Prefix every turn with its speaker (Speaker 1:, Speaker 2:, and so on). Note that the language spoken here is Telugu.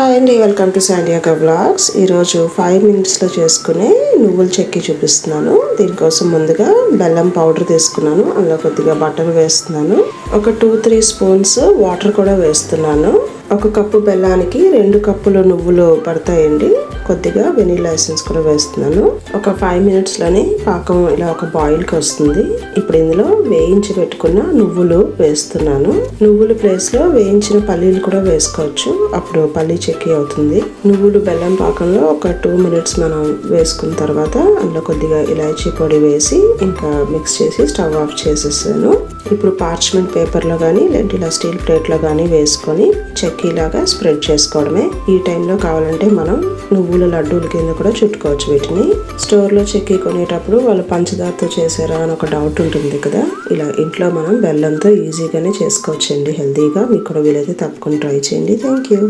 Speaker 1: హాయ్ అండి వెల్కమ్ టు శాండియాక బ్లాగ్స్ ఈరోజు ఫైవ్ మినిట్స్లో చేసుకునే నువ్వుల చెక్కి చూపిస్తున్నాను. దీనికోసం ముందుగా బెల్లం పౌడర్ తీసుకున్నాను. అందులో కొద్దిగా బటర్ వేస్తున్నాను. ఒక టూ త్రీ స్పూన్స్ వాటర్ కూడా వేస్తున్నాను. ఒక కప్పు బెల్లానికి రెండు కప్పులు నువ్వులు పడతాయండి. కొద్దిగా వెనీలా ఎసెన్స్ కూడా వేస్తున్నాను. ఒక ఫైవ్ మినిట్స్లోనే పాకం ఇలా ఒక బాయిల్కి వస్తుంది. ఇప్పుడు ఇందులో వేయించి పెట్టుకున్న నువ్వులు వేస్తున్నాను. నువ్వుల ప్లేస్లో వేయించిన పల్లీలు కూడా వేసుకోవచ్చు. అప్పుడు పల్లీ చెక్కి అవుతుంది. నువ్వులు బెల్లం పాకంలో ఒక టూ మినిట్స్ మనం వేసుకున్న తర్వాత అందులో కొద్దిగా ఇలాచీ పొడి వేసి ఇంకా మిక్స్ చేసి స్టవ్ ఆఫ్ చేసేసాను. ఇప్పుడు పార్చ్మెంట్ పేపర్లో కానీ లేదంటే ఇలా స్టీల్ ప్లేట్లో కానీ వేసుకొని చెక్కీలాగా స్ప్రెడ్ చేసుకోవడమే. ఈ టైంలో కావాలంటే మనం నువ్వుల లడ్డూల కింద కూడా చుట్టుకోవచ్చు వీటిని. స్టోర్లో చెక్కీ కొనేటప్పుడు వాళ్ళు పంచదారతో చేసారా అని ఒక డౌట్ ఉంటుంది కదా. ఇలా ఇంట్లో మనం బెల్లంతో ఈజీగానే చేసుకోవచ్చండి. హెల్తీగా మీకు కూడా వీలైతే తప్పకుండా ట్రై చేయండి. Thank you